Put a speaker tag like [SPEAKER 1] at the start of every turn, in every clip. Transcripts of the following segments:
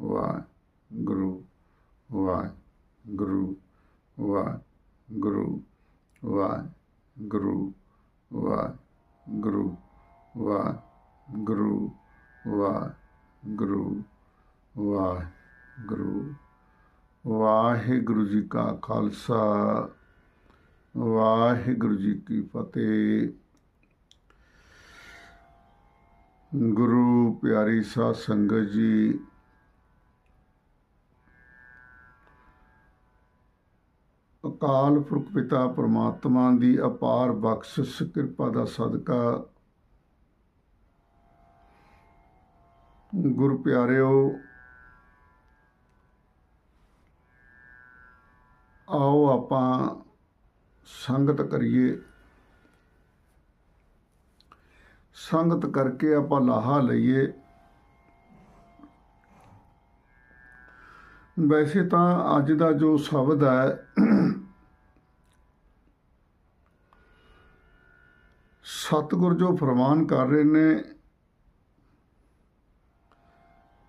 [SPEAKER 1] ਵਾਹਿਗੁਰੂ ਵਾਹਿਗੁਰੂ ਵਾਹਿਗੁਰੂ ਵਾਹਿਗੁਰੂ ਵਾਹਿਗੁਰੂ ਵਾਹਿਗੁਰੂ ਵਾਹਿਗੁਰੂ ਵਾਹਿਗੁਰੂ। ਵਾਹਿਗੁਰੂ ਜੀ ਕਾ ਖਾਲਸਾ, ਵਾਹਿਗੁਰੂ ਜੀ ਕੀ ਫਤਿਹ। ਗੁਰੂ ਪਿਆਰੀ ਸਾਧ ਸੰਗਤ ਜੀ ਅਕਾਲ ਪੁਰਖ ਪਿਤਾ ਪ੍ਰਮਾਤਮਾ ਦੀ ਅਪਾਰ ਬਖਸ਼ਿਸ਼, ਕਿਰਪਾ ਦਾ ਸਦਕਾ। ਗੁਰ ਪਿਆਰਿਓ, ਆਓ ਆਪਾਂ ਸੰਗਤ ਕਰੀਏ। ਸੰਗਤ ਕਰਕੇ ਆਪਾਂ ਲਾਹਾ ਲਈਏ। ਵੈਸੇ ਤਾਂ ਅੱਜ ਦਾ ਜੋ ਸ਼ਬਦ ਹੈ ਸਤਿਗੁਰ ਜੋ ਫਰਮਾਨ ਕਰ ਰਹੇ ਨੇ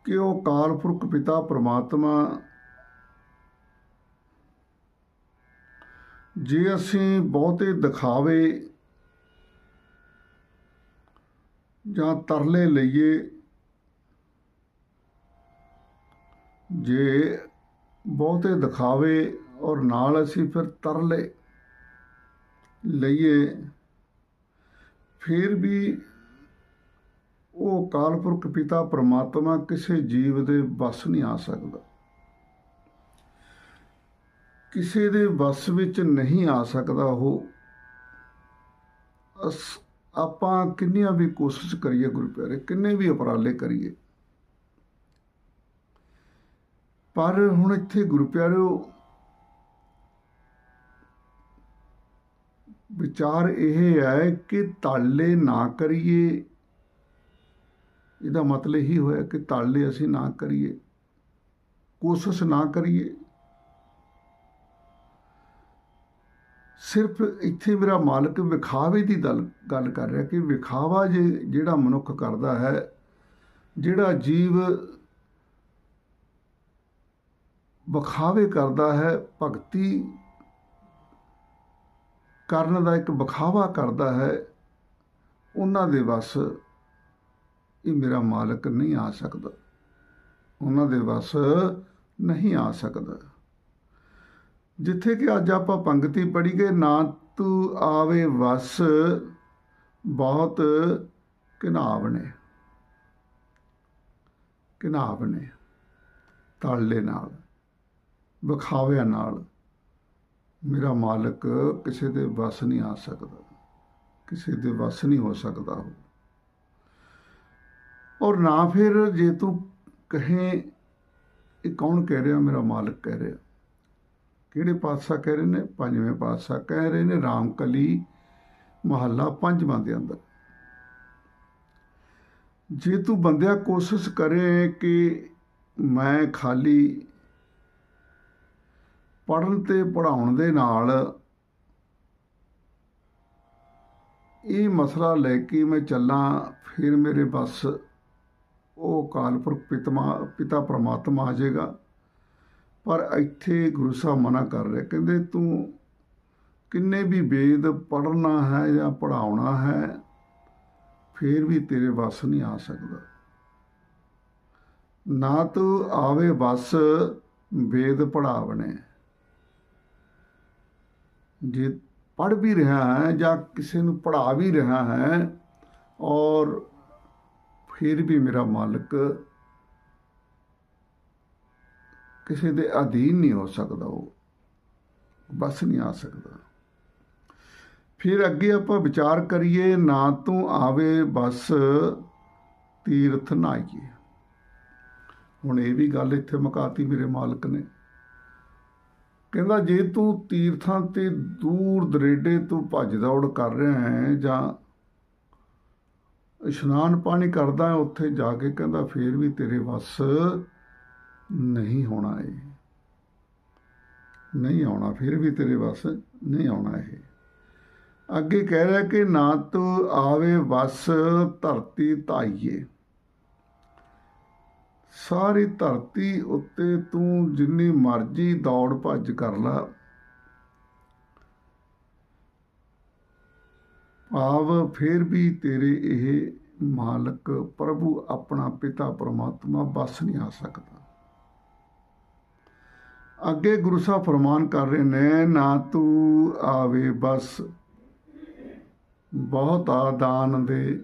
[SPEAKER 1] ਕਿ ਉਹ ਕਾਲਪੁਰਖ ਪਿਤਾ ਪ੍ਰਮਾਤਮਾ, ਜੇ ਅਸੀਂ ਬਹੁਤੇ ਦਿਖਾਵੇ ਜਾਂ ਤਰਲੇ ਲਈਏ, ਜੇ ਬਹੁਤੇ ਦਿਖਾਵੇ ਔਰ ਨਾਲ ਅਸੀਂ ਫਿਰ ਤਰਲੇ ਲਈਏ ਫਿਰ ਵੀ ਉਹ ਅਕਾਲ ਪੁਰਖ ਪਿਤਾ ਪ੍ਰਮਾਤਮਾ ਕਿਸੇ ਜੀਵ ਦੇ ਵਸ ਨਹੀਂ ਆ ਸਕਦਾ। ਕਿਸੇ ਦੇ ਵਸ ਵਿੱਚ ਨਹੀਂ ਆ ਸਕਦਾ ਉਹ। ਅਸ, ਆਪਾਂ ਕਿੰਨੀਆਂ ਵੀ ਕੋਸ਼ਿਸ਼ ਕਰੀਏ ਗੁਰੂ ਪਿਆਰੇ ਕਿੰਨੇ ਵੀ ਉਪਰਾਲੇ ਕਰੀਏ। ਪਰ ਹੁਣ ਇੱਥੇ ਗੁਰੂ ਪਿਆਰਿਓ ਵਿਚਾਰ ਇਹ ਹੈ ਕਿ ਤਾਲੇ ਨਾ ਕਰੀਏ। ਇਹਦਾ ਮਤਲਬ ਹੀ ਹੋਇਆ ਕਿ ਤਾਲੇ ਅਸੀਂ ਨਾ ਕਰੀਏ, ਕੋਸ਼ਿਸ਼ ਨਾ ਕਰੀਏ। ਸਿਰਫ ਇੱਥੇ ਮੇਰਾ ਮਾਲਕ ਵਿਖਾਵੇ ਦੀ ਗੱਲ ਕਰ ਰਿਹਾ ਕਿ ਵਿਖਾਵਾ ਜੇ ਜਿਹੜਾ ਮਨੁੱਖ ਕਰਦਾ ਹੈ, ਜਿਹੜਾ ਜੀਵ ਵਿਖਾਵੇ ਕਰਦਾ ਹੈ, ਭਗਤੀ ਕਰਨ ਦਾ ਇੱਕ ਵਿਖਾਵਾ ਕਰਦਾ ਹੈ, ਉਹਨਾਂ ਦੇ ਵੱਸ ਇਹ ਮੇਰਾ ਮਾਲਕ ਨਹੀਂ ਆ ਸਕਦਾ। ਉਹਨਾਂ ਦੇ ਵੱਸ ਨਹੀਂ ਆ ਸਕਦਾ। ਜਿੱਥੇ ਕਿ ਅੱਜ ਆਪਾਂ ਪੰਗਤੀ ਪੜ੍ਹੀ ਗਏ ਨਾ ਤੂੰ ਆਵੇ ਵਸ, ਬਹੁਤ ਕਿਨਾਬ ਨੇ ਕਿਨਾਬ ਨੇ ਤਾਲੇ ਨਾਲ, ਵਿਖਾਵਿਆਂ ਨਾਲ। ਮੇਰਾ ਮਾਲਕ ਕਿਸੇ ਦੇ ਵਸ ਨਹੀਂ ਆ ਸਕਦਾ, ਕਿਸੇ ਦੇ ਵਸ ਨਹੀਂ ਹੋ ਸਕਦਾ ਉਹ। ਔਰ ਨਾ ਫਿਰ ਜੇ ਤੂੰ ਕਹੇ, ਇਹ ਕੌਣ ਕਹਿ ਰਿਹਾ? ਮੇਰਾ ਮਾਲਕ ਕਹਿ ਰਿਹਾ। ਕਿਹੜੇ ਪਾਤਸ਼ਾਹ ਕਹਿ ਰਹੇ ਨੇ? ਪੰਜਵੇਂ ਪਾਤਸ਼ਾਹ ਕਹਿ ਰਹੇ ਨੇ, ਰਾਮਕਲੀ ਮਹੱਲਾ ਪੰਜਵਾਂ ਦੇ ਅੰਦਰ। ਜੇ ਤੂੰ ਬੰਦਿਆ ਕੋਸ਼ਿਸ਼ ਕਰੇ ਕਿ ਮੈਂ ਖਾਲੀ ਪੜਨ ਤੇ ਪੜਾਉਣ ਦੇ ਨਾਲ ਇਹ ਮਸਲਾ ਲੈ ਕੇ ਮੈਂ ਚੱਲਾਂ, ਫਿਰ ਮੇਰੇ ਬਸ ਉਹ ਕਾਲਪੁਰਖ ਪਿਤਮਾ, ਪਿਤਾ ਪ੍ਰਮਾਤਮਾ ਆ ਜਾਏਗਾ। ਪਰ ਇੱਥੇ ਗੁਰੂ ਸਾਹਿਬ ਮਨਾ ਕਰ ਰਿਹਾ, ਕਹਿੰਦੇ ਤੂੰ ਕਿੰਨੇ ਵੀ ਵੇਦ ਪੜ੍ਹਨਾ ਹੈ ਜਾਂ ਪੜਾਉਣਾ ਹੈ, ਫਿਰ ਵੀ ਤੇਰੇ ਵੱਸ ਨਹੀਂ ਆ ਸਕਦਾ। ਨਾ ਤੂੰ ਆਵੇ ਬਸ ਵੇਦ ਪੜਾਵਣੇ ਜੇ ਪੜ ਵੀ ਰਿਹਾ ਹੈ ਜਾਂ ਕਿਸੇ ਨੂੰ ਪੜ੍ਹਾ ਵੀ ਰਿਹਾ ਹੈ ਔਰ ਫਿਰ ਵੀ ਮੇਰਾ ਮਾਲਕ ਕਿਸੇ ਦੇ ਅਧੀਨ ਨਹੀਂ ਹੋ ਸਕਦਾ, ਉਹ ਬਸ ਨਹੀਂ ਆ ਸਕਦਾ। ਫਿਰ ਅੱਗੇ ਆਪਾਂ ਵਿਚਾਰ ਕਰੀਏ, ਨਾ ਤੂੰ ਆਵੇ ਬਸ ਤੀਰਥ ਨਾਈਏ। ਹੁਣ ਇਹ ਵੀ ਗੱਲ ਇੱਥੇ ਮੁਕਾਤੀ ਮੇਰੇ ਮਾਲਕ ਨੇ। ਕਹਿੰਦਾ, ਜੇ ਤੂੰ ਤੀਰਥਾਂ ਤੇ ਦੂਰ ਦਰੇਡੇ ਤੋਂ ਭੱਜ ਦੌੜ ਕਰ ਰਿਹਾ ਹੈ ਜਾਂ ਇਸ਼ਨਾਨ ਪਾਣੀ ਕਰਦਾ ਹੈ ਉੱਥੇ ਜਾ ਕੇ, ਕਹਿੰਦਾ, ਫੇਰ ਵੀ ਤੇਰੇ ਵੱਸ ਨਹੀਂ ਹੋਣਾ ਇਹ। ਨਹੀਂ ਆਉਣਾ, ਫਿਰ ਵੀ ਤੇਰੇ ਵੱਸ ਨਹੀਂ ਆਉਣਾ ਇਹ। ਅੱਗੇ ਕਹਿ ਰਿਹਾ ਕਿ ਨਾ ਤੂੰ ਆਵੇ ਵਸ ਧਰਤੀ ਧਾਈਏ। ਸਾਰੀ ਧਰਤੀ ਉੱਤੇ ਤੂੰ ਜਿੰਨੀ ਮਰਜ਼ੀ ਦੌੜ ਭੱਜ ਕਰ ਲਾ। ਭਾਵ ਫਿਰ ਵੀ ਤੇਰੇ ਇਹ ਮਾਲਕ ਪ੍ਰਭੂ ਆਪਣਾ ਪਿਤਾ ਪਰਮਾਤਮਾ ਬਸ ਨਹੀਂ ਆ ਸਕਦਾ। ਅੱਗੇ ਗੁਰੂ ਸਾਹਿਬ ਫਰਮਾਨ ਕਰ ਰਹੇ ਨੇ, ਨਾ ਤੂੰ ਆਵੇ ਬਸ, ਬਹੁਤ ਆ ਦਾਨ ਦੇ।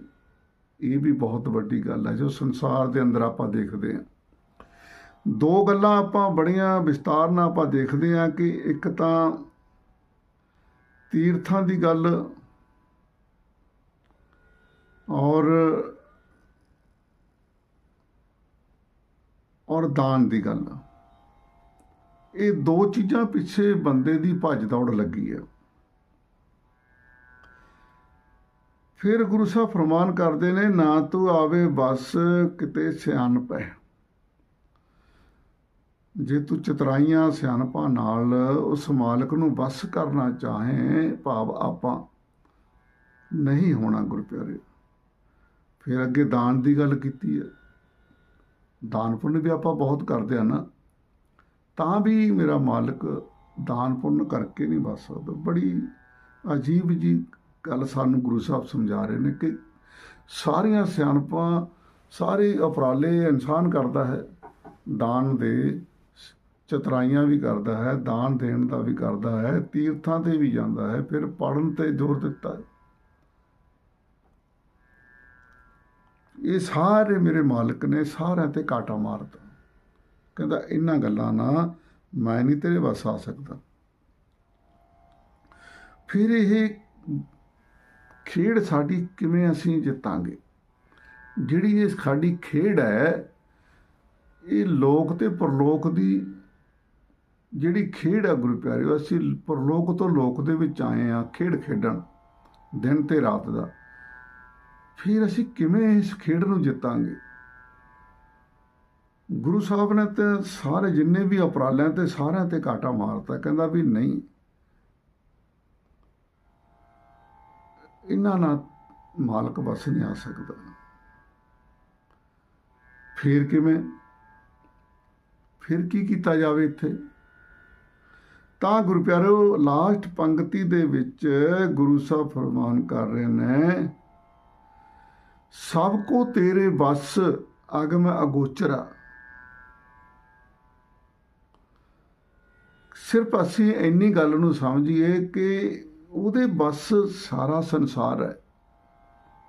[SPEAKER 1] ਇਹ ਵੀ ਬਹੁਤ ਵੱਡੀ ਗੱਲ ਹੈ, ਜੋ ਸੰਸਾਰ ਦੇ ਅੰਦਰ ਆਪਾਂ ਦੇਖਦੇ ਹਾਂ। ਦੋ ਗੱਲਾਂ ਆਪਾਂ ਬੜੀਆਂ ਵਿਸਤਾਰ ਨਾਲ ਆਪਾਂ ਦੇਖਦੇ ਹਾਂ ਕਿ ਇੱਕ ਤਾਂ ਤੀਰਥਾਂ ਦੀ ਗੱਲ ਔਰ ਔਰ ਦਾਨ ਦੀ ਗੱਲ। ਇਹ ਦੋ ਚੀਜ਼ਾਂ ਪਿੱਛੇ ਬੰਦੇ ਦੀ ਭੱਜ ਦੌੜ ਲੱਗੀ ਹੈ। ਫਿਰ ਗੁਰੂ ਸਾਹਿਬ ਫਰਮਾਨ ਕਰਦੇ ਨੇ, ਨਾ ਤੂੰ ਆਵੇ ਬਸ ਕਿਤੇ ਸਿਆਣਪ ਹੈ ਜੇ ਤੂੰ ਚਤਰਾਈਆਂ ਸਿਆਣਪਾਂ ਨਾਲ ਉਸ ਮਾਲਕ ਨੂੰ ਬਸ ਕਰਨਾ ਚਾਹੇ, ਭਾਵ ਆਪਾਂ ਨਹੀਂ ਹੋਣਾ ਗੁਰਪਿਆਰੇ ਫਿਰ ਅੱਗੇ ਦਾਨ ਦੀ ਗੱਲ ਕੀਤੀ ਹੈ। ਦਾਨ ਪੁੰਨ ਵੀ ਆਪਾਂ ਬਹੁਤ ਕਰਦੇ ਆ ਨਾ, ਤਾਂ ਵੀ ਮੇਰਾ ਮਾਲਕ ਦਾਨ ਪੁੰਨ ਕਰਕੇ ਨਹੀਂ ਬਸ ਸਕਦਾ। ਬੜੀ ਅਜੀਬ ਜੀ ਗੱਲ ਸਾਨੂੰ ਗੁਰੂ ਸਾਹਿਬ ਸਮਝਾ ਰਹੇ ਨੇ ਕਿ ਸਾਰੀਆਂ ਸਿਆਣਪਾਂ ਸਾਰੇ ਉਪਰਾਲੇ ਇਨਸਾਨ ਕਰਦਾ ਹੈ। ਦਾਨ ਦੇ ਚਤਰਾਈਆਂ ਵੀ ਕਰਦਾ ਹੈ, ਦਾਨ ਦੇਣ ਦਾ ਵੀ ਕਰਦਾ ਹੈ, ਤੀਰਥਾਂ ਤੇ ਵੀ ਜਾਂਦਾ ਹੈ, ਫਿਰ ਪੜਨ ਤੇ ਜ਼ੋਰ ਦਿੱਤਾ ਹੈ। ਇਹ ਸਾਰੇ ਮੇਰੇ ਮਾਲਕ ਨੇ ਸਾਰਿਆਂ ਤੇ ਕਾਟਾ ਮਾਰਦਾ ਕਹਿੰਦਾ ਇਹਨਾਂ ਗੱਲਾਂ ਨਾਲ ਮੈਂ ਨਹੀਂ ਤੇਰੇ ਵਸ ਆ ਸਕਦਾ। ਫਿਰ ਇਹ ਖੇਡ ਸਾਡੀ ਕਿਵੇਂ ਅਸੀਂ ਜਿੱਤਾਂਗੇ? ਜਿਹੜੀ ਇਹ ਸਾਡੀ ਖੇਡ ਹੈ, ਇਹ ਲੋਕ ਤੇ ਪਰਲੋਕ ਦੀ ਜਿਹੜੀ ਖੇਡ ਹੈ ਗੁਰੂ ਪਿਆਰਿਓ, ਅਸੀਂ ਪਰਲੋਕ ਤੋਂ ਲੋਕ ਦੇ ਵਿੱਚ ਆਏ ਆ ਖੇਡ ਖੇਡਣ, ਦਿਨ ਤੇ ਰਾਤ ਦਾ। ਫਿਰ ਅਸੀਂ ਕਿਵੇਂ ਇਸ ਖੇਡ ਨੂੰ ਜਿੱਤਾਂਗੇ? ਗੁਰੂ ਸਾਹਿਬ ਨੇ ਤੇ ਸਾਰੇ ਜਿੰਨੇ ਵੀ ਉਪਰਾਲਿਆਂ ਤੇ ਸਾਰਿਆਂ ਤੇ ਕਾਟਾ ਮਾਰਤਾ, ਕਹਿੰਦਾ ਵੀ ਨਹੀਂ ਇਹਨਾਂ ਨਾਲ ਮਾਲਕ ਬਸ ਨਹੀਂ ਆ ਸਕਦਾ। ਫਿਰ ਕਿਵੇਂ? ਫਿਰ ਕੀ ਕੀਤਾ ਜਾਵੇ ਇੱਥੇ? ਤਾਂ ਗੁਰੂ ਪਿਆਰੋ, ਲਾਸਟ ਪੰਕਤੀ ਦੇ ਵਿੱਚ ਗੁਰੂ ਸਾਹਿਬ ਫਰਮਾਨ ਕਰ ਰਹੇ ਨੇ, ਸਭ ਕੋ ਤੇਰੇ ਬਸ ਅਗਮ ਅਗੋਚਰਾ। ਸਿਰਫ ਅਸੀਂ ਇੰਨੀ ਗੱਲ ਨੂੰ ਸਮਝੀਏ ਕਿ ਉਹਦੇ ਬਸ ਸਾਰਾ ਸੰਸਾਰ ਹੈ।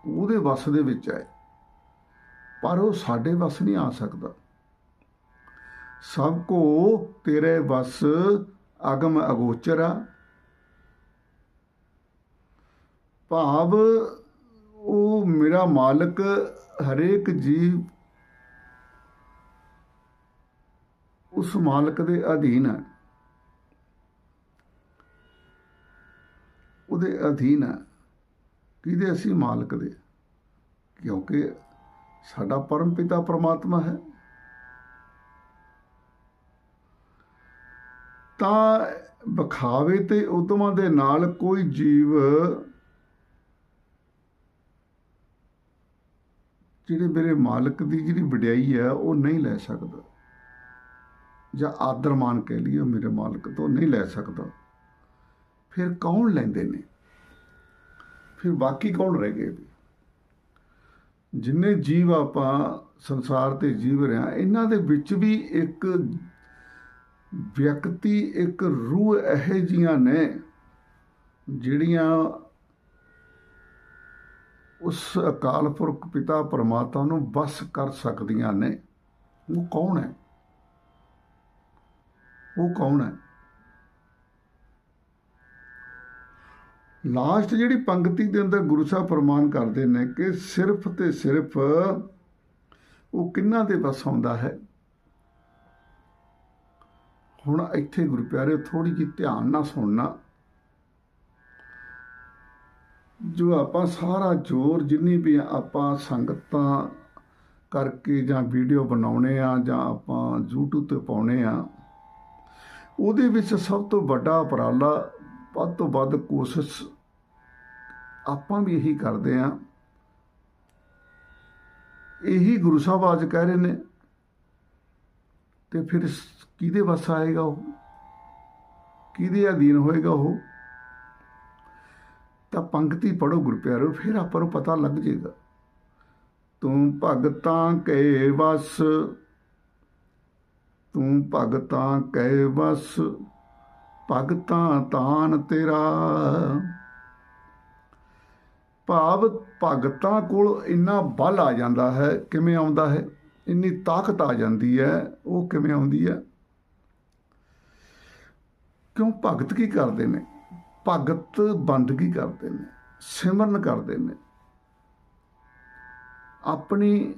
[SPEAKER 1] ਉਹਦੇ ਬਸ ਦੇ ਵਿੱਚ ਹੈ। ਪਰ ਉਹ ਸਾਡੇ ਬਸ ਨਹੀਂ ਆ ਸਕਦਾ। ਸਭ ਕੋ ਤੇਰੇ ਬਸ ਅਗਮ ਅਗੋਚਰਾ ਭਾਵ ਉਹ ਮੇਰਾ ਮਾਲਕ ਹਰੇਕ ਜੀਵ ਉਸ ਮਾਲਕ ਦੇ ਅਧੀਨ ਹੈ। ਉਹਦੇ ਅਧੀਨ ਹੈ। ਕਿਹਦੇ ਅਸੀਂ ਮਾਲਕ ਦੇ? ਕਿਉਂਕਿ ਸਾਡਾ ਪਰਮ ਪਿਤਾ ਪ੍ਰਮਾਤਮਾ ਹੈ। ਤਾਂ ਵਿਖਾਵੇ ਤੇ ਉਦਮਾਂ ਦੇ ਨਾਲ ਕੋਈ ਜੀਵ ਜਿਹੜੇ ਮੇਰੇ ਮਾਲਕ ਦੀ ਜਿਹੜੀ ਵਡਿਆਈ ਹੈ, ਉਹ ਨਹੀਂ ਲੈ ਸਕਦਾ। ਜਾਂ ਆਦਰ ਮਾਨ ਕਹਿ ਲਈਏ ਮੇਰੇ ਮਾਲਕ ਤੋਂ ਨਹੀਂ ਲੈ ਸਕਦਾ। ਫਿਰ ਕੌਣ ਲੈਂਦੇ ਨੇ? ਫਿਰ ਬਾਕੀ ਕੌਣ ਰਹਿ ਗਏ? ਜਿੰਨੇ ਜੀਵ ਆਪਾਂ ਸੰਸਾਰ ਤੇ ਜੀਵ ਰਿਹਾ ਇਹਨਾਂ ਦੇ ਵਿੱਚ ਵੀ ਇੱਕ ਵਿਅਕਤੀ, ਇੱਕ ਰੂਹ ਇਹੋ ਜੀਆਂ ਨੇ ਜਿਹੜੀਆਂ ਉਸ ਅਕਾਲ ਪੁਰਖ ਪਿਤਾ ਪਰਮਾਤਮਾ ਨੂੰ ਬਸ ਕਰ ਸਕਦੀਆਂ ਨੇ। ਉਹ ਕੌਣ ਹੈ? ਉਹ ਕੌਣ ਹੈ? ਲਾਸਟ ਜਿਹੜੀ ਪੰਕਤੀ ਦੇ ਅੰਦਰ ਗੁਰੂ ਸਾਹਿਬ ਪ੍ਰਮਾਨ ਕਰਦੇ ਨੇ ਕਿ ਸਿਰਫ ਤੇ ਸਿਰਫ ਉਹ ਕਿੰਨਾ ਦੇ ਬਸ ਆਉਂਦਾ ਹੈ? ਹੁਣ ਇੱਥੇ ਗੁਰੂ ਪਿਆਰੇ ਥੋੜੀ ਜਿਹੀ ਧਿਆਨ ਨਾਲ ਸੁਣਨਾ। ਜੋ ਆਪਾਂ ਸਾਰਾ ਜ਼ੋਰ, ਜਿੰਨੀ ਵੀ ਆਪਾਂ ਸੰਗਤਾਂ ਕਰਕੇ ਜਾਂ ਵੀਡੀਓ ਬਣਾਉਣੇ ਆ ਜਾਂ ਆਪਾਂ YouTube ਤੇ ਪਾਉਣੇ ਆ, ਉਹਦੇ ਵਿੱਚ ਸਭ ਤੋਂ ਵੱਡਾ ਉਪਰਾਲਾ, ਵੱਧ ਤੋਂ ਵੱਧ ਕੋਸ਼ਿਸ਼ ਆਪਾਂ ਵੀ ਇਹੀ ਕਰਦੇ ਆ। ਇਹੀ ਗੁਰੂ ਸਾਹਿਬ ਅੱਜ ਕਹਿ ਰਹੇ ਨੇ। ਤੇ ਫਿਰ ਕਿਹਦੇ ਵੱਸ ਆਏਗਾ ਉਹ? ਕਿਹਦੇ ਅਧੀਨ ਹੋਏਗਾ ਉਹ? ਤਾਂ ਪੰਕਤੀ ਪੜੋ ਗੁਰੂ ਫਿਰ ਆਪਾਂ ਨੂੰ ਪਤਾ ਲੱਗ ਜਾਏਗਾ। ਤੂੰ ਭਗਤਾਂ ਕੇ ਵਸ। ਤੂੰ ਭਗਤਾਂ ਕੇ ਵਸ। ਭਗਤਾਂ ਤਾਨ ਤੇਰਾ। ਭਾਵ ਭਗਤਾਂ ਕੋਲ ਇੰਨਾ ਬਲ ਆ ਜਾਂਦਾ ਹੈ, ਕਿਵੇਂ ਆਉਂਦਾ ਹੈ? ਇੰਨੀ ਤਾਕਤ ਆ ਜਾਂਦੀ ਹੈ, ਉਹ ਕਿਵੇਂ ਆਉਂਦੀ ਹੈ? ਕਿਉਂ ਭਗਤ ਕੀ ਕਰਦੇ ਨੇ? ਭਗਤ ਬੰਦਗੀ ਕਰਦੇ ਨੇ? ਸਿਮਰਨ ਕਰਦੇ ਨੇ। ਆਪਣੀ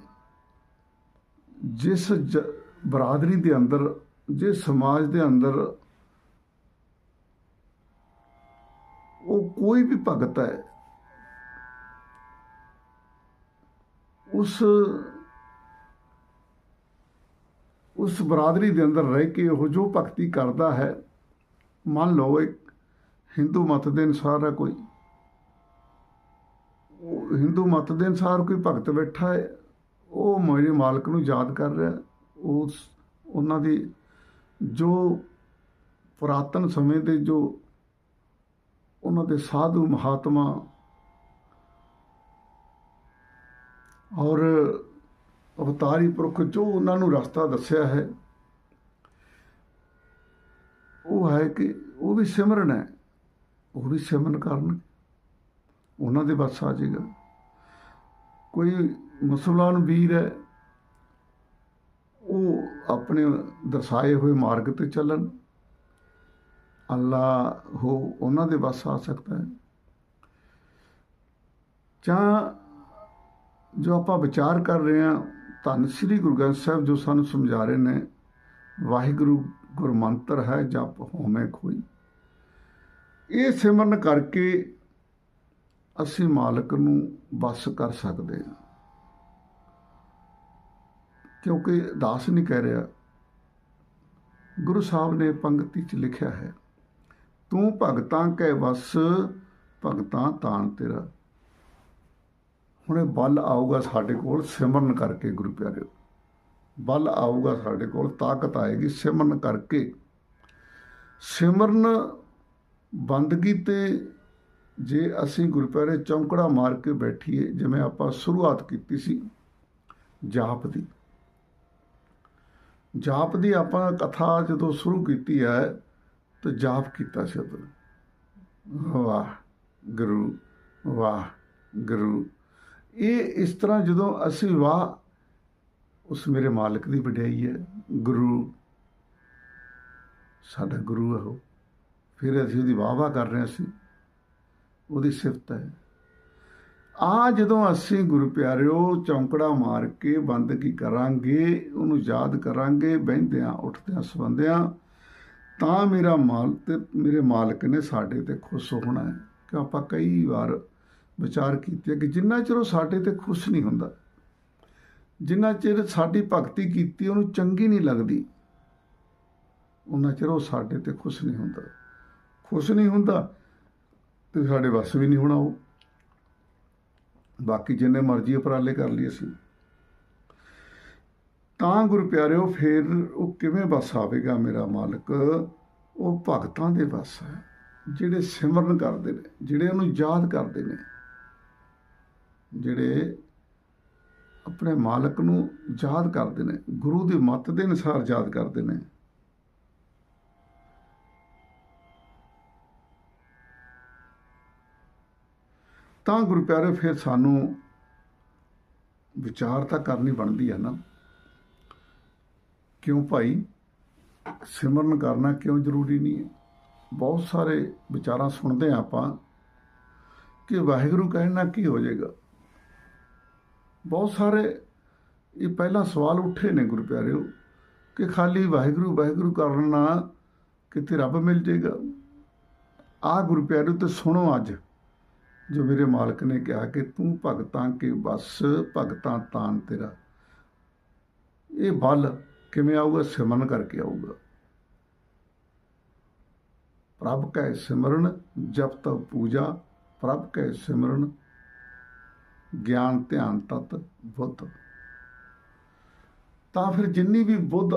[SPEAKER 1] ਜਿਸ ਜ- ਬਰਾਦਰੀ ਦੇ ਅੰਦਰ, ਜਿਸ ਸਮਾਜ ਦੇ ਅੰਦਰ ਉਹ ਕੋਈ ਵੀ ਭਗਤ ਹੈ ਉਸ ਉਸ ਬਰਾਦਰੀ ਦੇ ਅੰਦਰ ਰਹਿ ਕੇ ਉਹ ਜੋ ਭਗਤੀ ਕਰਦਾ ਹੈ, ਮੰਨ ਲਓ ਇੱਕ ਹਿੰਦੂ ਮਤ ਦੇ ਅਨੁਸਾਰ ਹੈ ਕੋਈ। ਉਹ ਹਿੰਦੂ ਮਤ ਦੇ ਅਨੁਸਾਰ ਕੋਈ ਭਗਤ ਬੈਠਾ ਹੈ, ਉਹ ਮੇਰੇ ਮਾਲਕ ਨੂੰ ਯਾਦ ਕਰ ਰਿਹਾ, ਉਸ, ਉਹਨਾਂ ਦੀ ਜੋ ਪੁਰਾਤਨ ਸਮੇਂ ਦੇ ਜੋ ਉਹਨਾਂ ਦੇ ਸਾਧੂ ਮਹਾਤਮਾ ਔਰ ਅਵਤਾਰੀ ਪੁਰਖ ਜੋ ਉਹਨਾਂ ਨੂੰ ਰਸਤਾ ਦੱਸਿਆ ਹੈ। ਉਹ ਹੈ ਕਿ ਉਹ ਵੀ ਸਿਮਰਨ ਹੈ। ਉਹ ਵੀ ਸਿਮਰਨ ਕਰਨ। ਉਹਨਾਂ ਦੇ ਬਸ ਆ ਜਾਏਗਾ। ਕੋਈ ਮੁਸਲਮਾਨ ਵੀਰ ਹੈ, ਉਹ ਆਪਣੇ ਦਰਸਾਏ ਹੋਏ ਮਾਰਗ ਤੇ ਚੱਲਣ। ਅੱਲਾ ਹੋ, ਉਹਨਾਂ ਦੇ ਬਸ ਆ ਸਕਦਾ ਹੈ। ਜਾਂ ਜੋ ਆਪਾਂ ਵਿਚਾਰ ਕਰ ਰਹੇ ਹਾਂ, ਧੰਨ ਸ੍ਰੀ ਗੁਰੂ ਗ੍ਰੰਥ ਸਾਹਿਬ ਜੋ ਸਾਨੂੰ ਸਮਝਾ ਰਹੇ ਨੇ, ਵਾਹਿਗੁਰੂ ਗੁਰਮੰਤਰ ਹੈ, ਜਪ ਹੋਮੈ ਕੋਈ। ਇਹ ਸਿਮਰਨ ਕਰਕੇ ਅਸੀਂ ਮਾਲਕ ਨੂੰ ਬਸ ਕਰ ਸਕਦੇ ਹਾਂ। ਕਿਉਂਕਿ ਦਾਸ ਨਹੀਂ ਕਹਿ ਰਿਹਾ। ਗੁਰੂ ਸਾਹਿਬ ਨੇ ਪੰਕਤੀ 'ਚ ਲਿਖਿਆ ਹੈ, ਤੂੰ ਭਗਤਾਂ ਕੈ ਵਸ, ਭਗਤਾਂ ਤਾਣ ਤੇਰਾ। ਹੁਣ ਇਹ ਬਲ ਆਊਗਾ ਸਾਡੇ ਕੋਲ ਸਿਮਰਨ ਕਰਕੇ ਗੁਰੂ ਪਿਆਰਿਓ। ਬਲ ਆਊਗਾ ਸਾਡੇ ਕੋਲ, ਤਾਕਤ ਆਏਗੀ ਸਿਮਰਨ ਕਰਕੇ। ਸਿਮਰਨ ਬੰਦਗੀ ਤੇ ਜੇ ਅਸੀਂ ਗੁਰਪਿਆਰੇ ਚੌਂਕੜਾ ਮਾਰ ਕੇ ਬੈਠੀਏ, ਜਿਵੇਂ ਆਪਾਂ ਸ਼ੁਰੂਆਤ ਕੀਤੀ ਸੀ, ਜਾਪ ਦੀ। ਜਾਪ ਦੀ ਆਪਾਂ ਕਥਾ ਜਦੋਂ ਸ਼ੁਰੂ ਕੀਤੀ ਹੈ, ਤਾਂ ਜਾਪ ਕੀਤਾ ਸੀ ਉਦੋਂ ਵਾਹ, ਗੁਰੂ ਵਾਹ, ਗੁਰੂ। ਇਹ ਇਸ ਤਰ੍ਹਾਂ ਜਦੋਂ ਅਸੀਂ ਵਾਹ, ਉਸ ਮੇਰੇ ਮਾਲਕ ਦੀ ਵਡਿਆਈ ਹੈ, ਗੁਰੂ। ਸਾਡਾ ਗੁਰੂ ਹੈ ਉਹ। ਫਿਰ ਅਸੀਂ ਉਹਦੀ ਵਾਹ ਵਾਹ ਕਰ ਰਹੇ ਸੀ ਉਹਦੀ ਸਿਫਤ ਹੈ। ਆ ਜਦੋਂ ਅਸੀਂ ਗੁਰੂ ਪਿਆਰਿਓ, ਚੌਂਕੜਾ ਮਾਰ ਕੇ ਬੰਦਗੀ ਕਰਾਂਗੇ, ਉਹਨੂੰ ਯਾਦ ਕਰਾਂਗੇ, ਬਹਿੰਦਿਆਂ, ਉੱਠਦਿਆਂ, ਸਵੰਦਿਆਂ, ਤਾਂ ਮੇਰਾ ਮਾਲ ਤੇ, ਮੇਰੇ ਮਾਲਕ ਨੇ ਸਾਡੇ ਤੇ ਖੁਸ਼ ਹੋਣਾ ਹੈ। ਕਿ ਆਪਾਂ ਕਈ ਵਾਰ ਵਿਚਾਰ ਕੀਤੇ ਕਿ ਜਿੰਨਾ ਚਿਰ ਉਹ ਸਾਡੇ ਤੇ ਖੁਸ਼ ਨਹੀਂ ਹੁੰਦਾ, ਜਿੰਨਾ ਚਿਰ ਸਾਡੀ ਭਗਤੀ ਕੀਤੀ ਉਹਨੂੰ ਚੰਗੀ ਨਹੀਂ ਲੱਗਦੀ, ਉਹਨਾਂ ਚਿਰ ਉਹ ਸਾਡੇ ਤੇ ਖੁਸ਼ ਨਹੀਂ ਹੁੰਦਾ। ਖੁਸ਼ ਨਹੀਂ ਹੁੰਦਾ ਤੇ ਸਾਡੇ ਵੱਸ ਵੀ ਨਹੀਂ ਹੋਣਾ ਉਹ। ਬਾਕੀ ਜਿੰਨੇ ਮਰਜ਼ੀ ਉਪਰਾਲੇ ਕਰ ਲਈ ਅਸੀਂ। ਤਾਂ ਗੁਰੂ ਪਿਆਰਿਓ, ਫਿਰ ਉਹ ਕਿਵੇਂ ਬਸ ਆਵੇਗਾ ਮੇਰਾ ਮਾਲਕ? ਉਹ ਭਗਤਾਂ ਦੇ ਬਸ ਹੈ ਜਿਹੜੇ ਸਿਮਰਨ ਕਰਦੇ ਨੇ, ਜਿਹੜੇ ਉਹਨੂੰ ਯਾਦ ਕਰਦੇ ਨੇ। ਜਿਹੜੇ ਆਪਣੇ ਮਾਲਕ ਨੂੰ ਯਾਦ ਕਰਦੇ ਨੇ, ਗੁਰੂ ਦੀ ਮੱਤ ਦੇ ਅਨੁਸਾਰ ਯਾਦ ਕਰਦੇ ਨੇ। ਤਾਂ ਗੁਰੂ ਪਿਆਰੇ, ਫਿਰ ਸਾਨੂੰ ਵਿਚਾਰ ਤਾਂ ਕਰਨੀ ਬਣਦੀ ਹੈ ਨਾ। ਕਿਉਂ ਭਾਈ? ਸਿਮਰਨ ਕਰਨਾ ਕਿਉਂ ਜ਼ਰੂਰੀ ਨਹੀਂ ਹੈ? ਬਹੁਤ ਸਾਰੇ ਵਿਚਾਰਾਂ ਸੁਣਦੇ ਹਾਂ ਆਪਾਂ ਕਿ ਵਾਹਿਗੁਰੂ ਕਹਿਣ ਨਾਲ ਕੀ ਹੋ ਜਾਏਗਾ? ਬਹੁਤ ਸਾਰੇ ਇਹ ਪਹਿਲਾਂ ਸਵਾਲ ਉੱਠੇ ਨੇ ਗੁਰੂ ਪਿਆਰਿਓ ਕਿ ਖਾਲੀ ਵਾਹਿਗੁਰੂ ਵਾਹਿਗੁਰੂ ਕਰਨ ਨਾਲ ਕਿਤੇ ਰੱਬ ਮਿਲ ਜਾਏਗਾ ਆ ਗੁਰੂ ਪਿਆਰਿਓ ਤੇ ਸੁਣੋ ਅੱਜ, ਜੋ ਮੇਰੇ ਮਾਲਕ ਨੇ ਕਿਹਾ ਕਿ ਤੂੰ ਭਗਤਾਂ ਕੇ ਬਸ ਭਗਤਾਂ ਤਾਨ ਤੇਰਾ। ਇਹ ਬਲ ਕਿਵੇਂ ਆਊਗਾ? ਸਿਮਰਨ ਕਰਕੇ ਆਊਗਾ। ਪ੍ਰਭ ਕੈ ਸਿਮਰਨ, ਜਪ ਤਪ ਪੂਜਾ, ਪ੍ਰਭ ਕੈ ਸਿਮਰਨ ਗਿਆਨ ਧਿਆਨ ਤਤ ਬੁੱਧ। ਤਾਂ ਫਿਰ ਜਿੰਨੀ ਵੀ ਬੁੱਧ